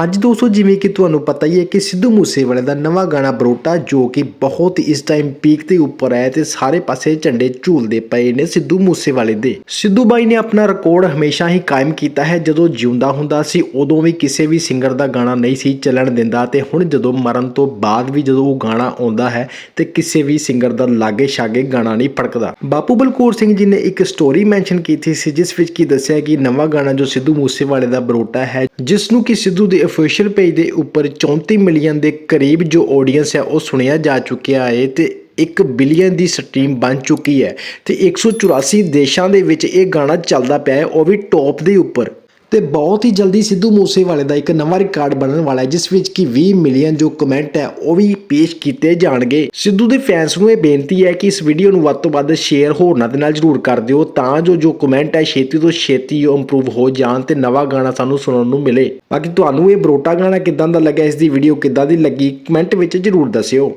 ਹਾਂਜੀ ਦੋਸਤੋ, ਜਿਵੇਂ ਕਿ ਤੁਹਾਨੂੰ ਪਤਾ ਹੀ ਹੈ ਕਿ ਸਿੱਧੂ ਮੂਸੇਵਾਲੇ ਦਾ ਨਵਾਂ ਗਾਣਾ ਬਰੋਟਾ, ਜੋ ਕਿ ਬਹੁਤ ਇਸ ਟਾਈਮ ਪੀਕ ਦੇ ਉੱਪਰ ਹੈ ਤੇ ਸਾਰੇ ਪਾਸੇ ਝੰਡੇ ਝੂਲਦੇ ਪਏ ਨੇ ਸਿੱਧੂ ਮੂਸੇਵਾਲੇ ਦੇ। ਸਿੱਧੂ ਬਾਈ ਨੇ ਆਪਣਾ ਰਿਕਾਰਡ ਹਮੇਸ਼ਾ ਹੀ ਕਾਇਮ ਕੀਤਾ ਹੈ। ਜਦੋਂ ਜਿਉਂਦਾ ਹੁੰਦਾ ਸੀ, ਉਦੋਂ ਵੀ ਕਿਸੇ ਵੀ ਸਿੰਗਰ ਦਾ ਗਾਣਾ ਨਹੀਂ ਸੀ ਚੱਲਣ ਦਿੰਦਾ ਤੇ ਹੁਣ ਜਦੋਂ ਮਰਨ ਤੋਂ ਬਾਅਦ ਵੀ ਜਦੋਂ ਉਹ ਗਾਣਾ ਆਉਂਦਾ ਹੈ, ਤੇ ਕਿਸੇ ਵੀ ਸਿੰਗਰ ਦਾ ਲਾਗੇ ਛਾਗੇ ਗਾਣਾ ਨਹੀਂ ਫੜਕਦਾ ਬਾਪੂ ਬਲਕੌਰ ਸਿੰਘ ਜੀ ਨੇ ਇੱਕ ਸਟੋਰੀ ਮੈਂਸ਼ਨ ਕੀਤੀ ਸੀ, ਜਿਸ ਵਿੱਚ ਕੀ ਦੱਸਿਆ ਕਿ ਨਵਾਂ ਗਾਣਾ ਜੋ ਸਿੱਧੂ ਮੂਸੇਵਾਲੇ ਦਾ ਬਰੋਟਾ ਹੈ, ਜਿਸ ਨੂੰ ਕਿ ਸਿੱਧੂ ਦੇ ਅਫੀਸ਼ੀਅਲ ਪੇਜ ਦੇ ਉੱਪਰ 34 ਮਿਲੀਅਨ ਦੇ ਕਰੀਬ ਜੋ ਆਡੀਅנס ਹੈ, ਉਹ ਸੁਣਿਆ ਜਾ ਚੁੱਕਿਆ ਹੈ ਤੇ 1 ਬਿਲੀਅਨ ਦੀ ਸਟ੍ਰੀਮ ਬਣ ਚੁੱਕੀ ਹੈ ਤੇ 184 ਦੇਸ਼ਾਂ ਦੇ ਵਿੱਚ ਇਹ ਗਾਣਾ ਚੱਲਦਾ ਪਿਆ ਹੈ, ਉਹ ਵੀ ਟੌਪ ਦੇ ਉੱਪਰ। ਤੇ ਬਹੁਤ ਹੀ ਜਲਦੀ ਸਿੱਧੂ ਮੂਸੇਵਾਲੇ ਦਾ ਇੱਕ ਨਵਾਂ ਰਿਕਾਰਡ ਬਣਨ ਵਾਲਾ ਹੈ, ਜਿਸ ਵਿੱਚ ਕਿ 20 ਮਿਲੀਅਨ ਜੋ ਕਮੈਂਟ ਹੈ, ਉਹ ਵੀ ਪੇਸ਼ ਕੀਤੇ ਜਾਣਗੇ। ਸਿੱਧੂ ਦੇ ਫੈਨਸ ਨੂੰ ਇਹ ਬੇਨਤੀ ਹੈ ਕਿ ਇਸ ਵੀਡੀਓ ਨੂੰ ਵੱਧ ਤੋਂ ਵੱਧ ਸ਼ੇਅਰ ਹੋਰਨਾਂ ਦੇ ਨਾਲ ਜਰੂਰ ਕਰ ਦਿਓ, ਤਾਂ ਜੋ ਜੋ ਕਮੈਂਟ ਹੈ, ਛੇਤੀ ਤੋਂ ਛੇਤੀ ਉਹ ਇੰਪਰੂਵ ਹੋ ਜਾਣ ਤੇ ਨਵਾਂ ਗਾਣਾ ਸਾਨੂੰ ਸੁਣਨ ਨੂੰ ਮਿਲੇ। ਬਾਕੀ ਤੁਹਾਨੂੰ ਇਹ ਬਰੋਟਾ ਗਾਣਾ ਕਿਦਾਂ ਦਾ ਲੱਗਿਆ, ਇਸ ਦੀ ਵੀਡੀਓ ਕਿਦਾਂ ਦੀ ਲੱਗੀ ਕਮੈਂਟ ਵਿੱਚ ਜਰੂਰ ਦੱਸਿਓ।